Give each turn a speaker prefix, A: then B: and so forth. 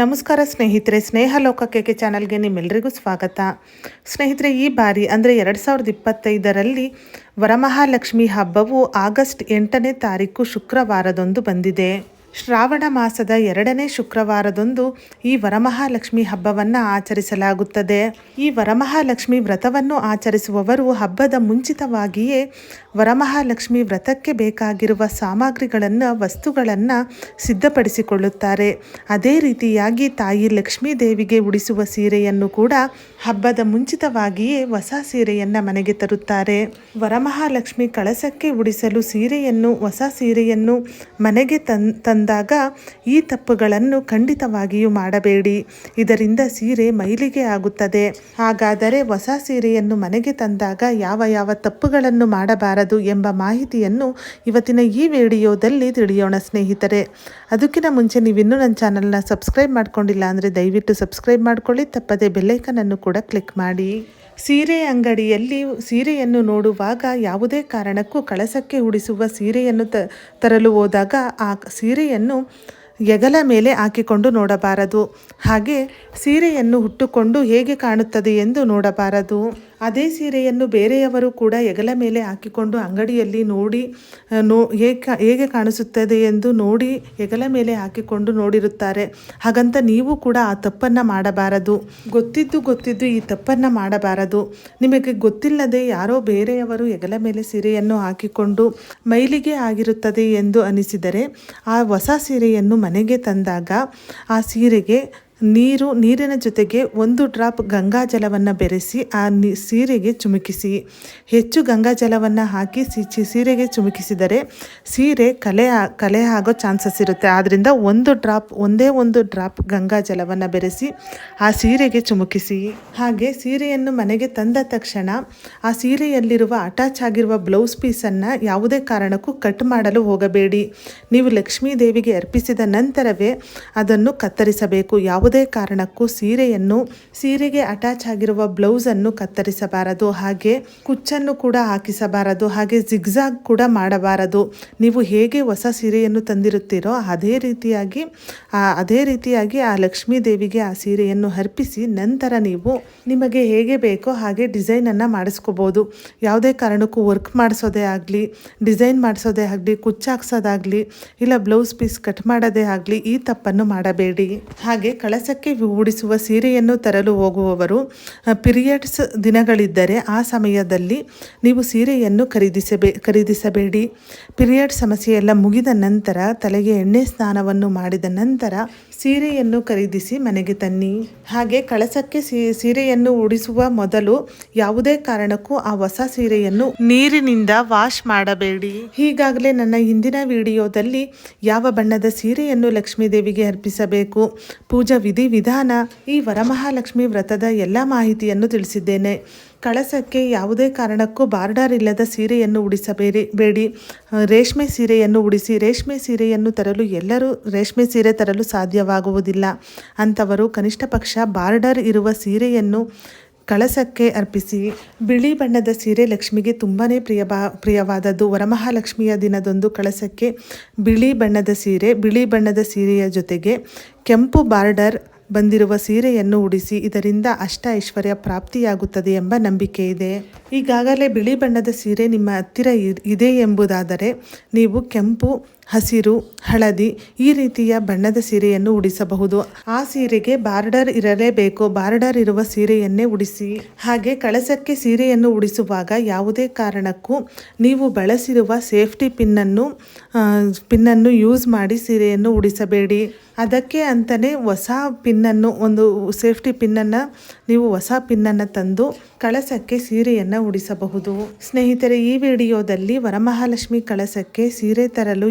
A: ನಮಸ್ಕಾರ ಸ್ನೇಹಿತರೆ ಸ್ನೇಹ ಲೋಕಕ್ಕೆ ಚಾನಲ್ಗೆ ನಿಮ್ಮೆಲ್ಲರಿಗೂ ಸ್ವಾಗತ. ಸ್ನೇಹಿತರೆ, ಈ ಬಾರಿ ಅಂದರೆ ಎರಡು ಸಾವಿರದ ಇಪ್ಪತ್ತೈದರಲ್ಲಿ ವರಮಹಾಲಕ್ಷ್ಮಿ ಹಬ್ಬವು ಆಗಸ್ಟ್ ಎಂಟನೇ ತಾರೀಕು ಶುಕ್ರವಾರದಂದು ಬಂದಿದೆ. ಶ್ರಾವಣ ಮಾಸದ ಎರಡನೇ ಶುಕ್ರವಾರದಂದು ಈ ವರಮಹಾಲಕ್ಷ್ಮಿ ಹಬ್ಬವನ್ನು ಆಚರಿಸಲಾಗುತ್ತದೆ. ಈ ವರಮಹಾಲಕ್ಷ್ಮಿ ವ್ರತವನ್ನು ಆಚರಿಸುವವರು ಹಬ್ಬದ ಮುಂಚಿತವಾಗಿಯೇ ವರಮಹಾಲಕ್ಷ್ಮಿ ವ್ರತಕ್ಕೆ ಬೇಕಾಗಿರುವ ಸಾಮಗ್ರಿಗಳನ್ನು, ವಸ್ತುಗಳನ್ನು ಸಿದ್ಧಪಡಿಸಿಕೊಳ್ಳುತ್ತಾರೆ. ಅದೇ ರೀತಿಯಾಗಿ ತಾಯಿ ಲಕ್ಷ್ಮೀ ದೇವಿಗೆ ಉಡಿಸುವ ಸೀರೆಯನ್ನು ಕೂಡ ಹಬ್ಬದ ಮುಂಚಿತವಾಗಿಯೇ ಹೊಸ ಸೀರೆಯನ್ನು ಮನೆಗೆ ತರುತ್ತಾರೆ. ವರಮಹಾಲಕ್ಷ್ಮಿ ಕಳಸಕ್ಕೆ ಉಡಿಸಲು ಸೀರೆಯನ್ನು, ಹೊಸ ಸೀರೆಯನ್ನು ಮನೆಗೆ ತನ್ ತಂದಾಗ ಈ ತಪ್ಪುಗಳನ್ನು ಖಂಡಿತವಾಗಿಯೂ ಮಾಡಬೇಡಿ. ಇದರಿಂದ ಸೀರೆ ಮೈಲಿಗೆ ಆಗುತ್ತದೆ. ಹಾಗಾದರೆ ಹೊಸ ಸೀರೆಯನ್ನು ಮನೆಗೆ ತಂದಾಗ ಯಾವ ಯಾವ ತಪ್ಪುಗಳನ್ನು ಮಾಡಬಾರದು ಎಂಬ ಮಾಹಿತಿಯನ್ನು ಇವತ್ತಿನ ಈ ವಿಡಿಯೋದಲ್ಲಿ ತಿಳಿಯೋಣ ಸ್ನೇಹಿತರೆ. ಅದಕ್ಕಿಂತ ಮುಂಚೆ ನೀವಿನ್ನೂ ನನ್ನ ಚಾನಲ್ನ ಸಬ್ಸ್ಕ್ರೈಬ್ ಮಾಡ್ಕೊಂಡಿಲ್ಲ ಅಂದರೆ ದಯವಿಟ್ಟು ಸಬ್ಸ್ಕ್ರೈಬ್ ಮಾಡ್ಕೊಳ್ಳಿ. ತಪ್ಪದೆ ಬೆಲ್ಲೈಕನನ್ನು ಕೂಡ ಕ್ಲಿಕ್ ಮಾಡಿ. ಸೀರೆ ಅಂಗಡಿಯಲ್ಲಿ ಸೀರೆಯನ್ನು ನೋಡುವಾಗ ಯಾವುದೇ ಕಾರಣಕ್ಕೂ ಕಳಸಕ್ಕೆ ಉಡಿಸುವ ಸೀರೆಯನ್ನು ತ, ತರಲು ಹೋದಾಗ ಆ ಸೀರೆಯನ್ನು ಎಗಲ ಮೇಲೆ ಹಾಕಿಕೊಂಡು ನೋಡಬಾರದು. ಹಾಗೆ ಸೀರೆಯನ್ನು ಹುಟ್ಟುಕೊಂಡು ಹೇಗೆ ಕಾಣುತ್ತದೆ ಎಂದು ನೋಡಬಾರದು. ಅದೇ ಸೀರೆಯನ್ನು ಬೇರೆಯವರು ಕೂಡ ಹೆಗಲ ಮೇಲೆ ಹಾಕಿಕೊಂಡು ಅಂಗಡಿಯಲ್ಲಿ ನೋಡಿ ನೋ, ಹೇಗೆ ಹೇಗೆ ಕಾಣಿಸುತ್ತದೆ ಎಂದು ನೋಡಿ ಹೆಗಲ ಮೇಲೆ ಹಾಕಿಕೊಂಡು ನೋಡಿರುತ್ತಾರೆ. ಹಾಗಂತ ನೀವು ಕೂಡ ಆ ತಪ್ಪನ್ನು ಮಾಡಬಾರದು. ಗೊತ್ತಿದ್ದು ಗೊತ್ತಿದ್ದು ಈ ತಪ್ಪನ್ನು ಮಾಡಬಾರದು. ನಿಮಗೆ ಗೊತ್ತಿಲ್ಲದೆ ಯಾರೋ ಬೇರೆಯವರು ಹೆಗಲ ಮೇಲೆ ಸೀರೆಯನ್ನು ಹಾಕಿಕೊಂಡು ಮೈಲಿಗೆ ಆಗಿರುತ್ತದೆ ಎಂದು ಅನಿಸಿದರೆ, ಆ ಹೊಸ ಸೀರೆಯನ್ನು ಮನೆಗೆ ತಂದಾಗ ಆ ಸೀರೆಗೆ ನೀರು, ನೀರಿನ ಜೊತೆಗೆ ಒಂದು ಡ್ರಾಪ್ ಗಂಗಾ ಜಲವನ್ನು ಬೆರೆಸಿ ಆ ನೀ, ಸೀರೆಗೆ ಚುಮುಕಿಸಿ. ಹೆಚ್ಚು ಗಂಗಾ ಜಲವನ್ನು ಹಾಕಿ ಸಿಚಿ ಸೀರೆಗೆ ಚುಮುಕಿಸಿದರೆ ಸೀರೆ ಕಲೆ ಕಲೆ ಆಗೋ ಚಾನ್ಸಸ್ ಇರುತ್ತೆ. ಆದ್ದರಿಂದ ಒಂದು ಡ್ರಾಪ್, ಒಂದೇ ಒಂದು ಡ್ರಾಪ್ ಗಂಗಾ ಜಲವನ್ನು ಬೆರೆಸಿ ಆ ಸೀರೆಗೆ ಚುಮುಕಿಸಿ. ಹಾಗೆ ಸೀರೆಯನ್ನು ಮನೆಗೆ ತಂದ ತಕ್ಷಣ ಆ ಸೀರೆಯಲ್ಲಿರುವ ಅಟ್ಯಾಚ್ ಆಗಿರುವ ಬ್ಲೌಸ್ ಪೀಸನ್ನು ಯಾವುದೇ ಕಾರಣಕ್ಕೂ ಕಟ್ ಮಾಡಲು ಹೋಗಬೇಡಿ. ನೀವು ಲಕ್ಷ್ಮೀ ದೇವಿಗೆ ಅರ್ಪಿಸಿದ ನಂತರವೇ ಅದನ್ನು ಕತ್ತರಿಸಬೇಕು. ಯಾವುದೇ ಯಾವುದೇ ಕಾರಣಕ್ಕೂ ಸೀರೆಯನ್ನು, ಸೀರೆಗೆ ಅಟ್ಯಾಚ್ ಆಗಿರುವ ಬ್ಲೌಸನ್ನು ಕತ್ತರಿಸಬಾರದು, ಹಾಗೆ ಕುಚ್ಚನ್ನು ಕೂಡ ಹಾಕಿಸಬಾರದು, ಹಾಗೆ ಜಿಗ್ಜಾಗ್ ಕೂಡ ಮಾಡಬಾರದು. ನೀವು ಹೇಗೆ ಹೊಸ ಸೀರೆಯನ್ನು ತಂದಿರುತ್ತೀರೋ ಅದೇ ರೀತಿಯಾಗಿ ಅದೇ ರೀತಿಯಾಗಿ ಆ ಲಕ್ಷ್ಮೀ ದೇವಿಗೆ ಆ ಸೀರೆಯನ್ನು ಅರ್ಪಿಸಿ ನಂತರ ನೀವು ನಿಮಗೆ ಹೇಗೆ ಬೇಕೋ ಹಾಗೆ ಡಿಸೈನನ್ನು ಮಾಡಿಸ್ಕೋಬೋದು. ಯಾವುದೇ ಕಾರಣಕ್ಕೂ ವರ್ಕ್ ಮಾಡಿಸೋದೇ ಆಗಲಿ ಡಿಸೈನ್ ಮಾಡಿಸೋದೇ ಆಗಲಿ, ಕುಚ್ಚಾಕ್ಸೋದಾಗಲಿ, ಇಲ್ಲ ಬ್ಲೌಸ್ ಪೀಸ್ ಕಟ್ ಮಾಡೋದೇ ಆಗಲಿ ಈ ತಪ್ಪನ್ನು ಮಾಡಬೇಡಿ. ಹಾಗೆ ಕಳಸ ಕೆಲಸಕ್ಕೆ ಉಡಿಸುವ ಸೀರೆಯನ್ನು ತರಲು ಹೋಗುವವರು ಪಿರಿಯಡ್ಸ್ ದಿನಗಳಿದ್ದರೆ ಆ ಸಮಯದಲ್ಲಿ ನೀವು ಸೀರೆಯನ್ನು ಖರೀದಿಸಬೇ, ಖರೀದಿಸಬೇಡಿ. ಪಿರಿಯಡ್ ಸಮಸ್ಯೆ ಎಲ್ಲ ಮುಗಿದ ನಂತರ ತಲೆಗೆ ಎಣ್ಣೆ ಸ್ನಾನವನ್ನು ಮಾಡಿದ ನಂತರ ಸೀರೆಯನ್ನು ಖರೀದಿಸಿ ಮನೆಗೆ ತನ್ನಿ. ಹಾಗೆ ಕಳಸಕ್ಕೆ ಸೀರೆಯನ್ನು ಉಡಿಸುವ ಮೊದಲು ಯಾವುದೇ ಕಾರಣಕ್ಕೂ ಆ ಹೊಸ ಸೀರೆಯನ್ನು ನೀರಿನಿಂದ ವಾಶ್ ಮಾಡಬೇಡಿ. ಹೀಗಾಗಲೇ ನನ್ನ ಹಿಂದಿನ ವಿಡಿಯೋದಲ್ಲಿ ಯಾವ ಬಣ್ಣದ ಸೀರೆಯನ್ನು ಲಕ್ಷ್ಮೀ ದೇವಿಗೆ ಅರ್ಪಿಸಬೇಕು, ಪೂಜಾ ವಿಧಿ ವಿಧಾನ, ಈ ವರಮಹಾಲಕ್ಷ್ಮಿ ವ್ರತದ ಎಲ್ಲ ಮಾಹಿತಿಯನ್ನು ತಿಳಿಸಿದ್ದೇನೆ. ಕಳಸಕ್ಕೆ ಯಾವುದೇ ಕಾರಣಕ್ಕೂ ಬಾರ್ಡರ್ ಇಲ್ಲದ ಸೀರೆಯನ್ನು ಉಡಿಸಬೇಡಿ, ಬೇಡಿ. ರೇಷ್ಮೆ ಸೀರೆಯನ್ನು ಉಡಿಸಿ, ರೇಷ್ಮೆ ಸೀರೆಯನ್ನು ತರಲು ಎಲ್ಲರೂ ರೇಷ್ಮೆ ಸೀರೆ ತರಲು ಸಾಧ್ಯವಾಗುವುದಿಲ್ಲ. ಅಂಥವರು ಕನಿಷ್ಠ ಪಕ್ಷ ಬಾರ್ಡರ್ ಇರುವ ಸೀರೆಯನ್ನು ಕಳಸಕ್ಕೆ ಅರ್ಪಿಸಿ. ಬಿಳಿ ಬಣ್ಣದ ಸೀರೆ ಲಕ್ಷ್ಮಿಗೆ ತುಂಬಾ ಪ್ರಿಯ ಪ್ರಿಯವಾದದ್ದು. ವರಮಹಾಲಕ್ಷ್ಮಿಯ ದಿನದಂದು ಕಳಸಕ್ಕೆ ಬಿಳಿ ಬಣ್ಣದ ಸೀರೆ, ಬಿಳಿ ಬಣ್ಣದ ಸೀರೆಯ ಜೊತೆಗೆ ಕೆಂಪು ಬಾರ್ಡರ್ ಬಂದಿರುವ ಸೀರೆಯನ್ನು ಉಡಿಸಿ ಇದರಿಂದ ಅಷ್ಟ ಐಶ್ವರ್ಯ ಪ್ರಾಪ್ತಿಯಾಗುತ್ತದೆ ಎಂಬ ನಂಬಿಕೆ ಇದೆ. ಈಗಾಗಲೇ ಬಿಳಿ ಬಣ್ಣದ ಸೀರೆ ನಿಮ್ಮ ಹತ್ತಿರ ಇದೆ ಎಂಬುದಾದರೆ ನೀವು ಕೆಂಪು ಹಸಿರು, ಹಳದಿ ಈ ರೀತಿಯ ಬಣ್ಣದ ಸೀರೆಯನ್ನು ಉಡಿಸಬಹುದು. ಆ ಸೀರೆಗೆ ಬಾರ್ಡರ್ ಇರಲೇಬೇಕು. ಬಾರ್ಡರ್ ಇರುವ ಸೀರೆಯನ್ನೇ ಉಡಿಸಿ. ಹಾಗೆ ಕಳಸಕ್ಕೆ ಸೀರೆಯನ್ನು ಉಡಿಸುವಾಗ ಯಾವುದೇ ಕಾರಣಕ್ಕೂ ನೀವು ಬಳಸಿರುವ ಸೇಫ್ಟಿ ಪಿನ್ನನ್ನು ಪಿನ್ನನ್ನು ಯೂಸ್ ಮಾಡಿ ಸೀರೆಯನ್ನು ಉಡಿಸಬೇಡಿ. ಅದಕ್ಕೆ ಅಂತಲೇ ಹೊಸ ಪಿನ್ನನ್ನು, ಒಂದು ಸೇಫ್ಟಿ ಪಿನ್ನನ್ನು, ನೀವು ಹೊಸ ಪಿನ್ನನ್ನು ತಂದು ಕಳಸಕ್ಕೆ ಸೀರೆಯನ್ನು ಉಡಿಸಬಹುದು. ಸ್ನೇಹಿತರೆ, ಈ ವಿಡಿಯೋದಲ್ಲಿ ವರಮಹಾಲಕ್ಷ್ಮಿ ಕಳಸಕ್ಕೆ ಸೀರೆ ತರಲು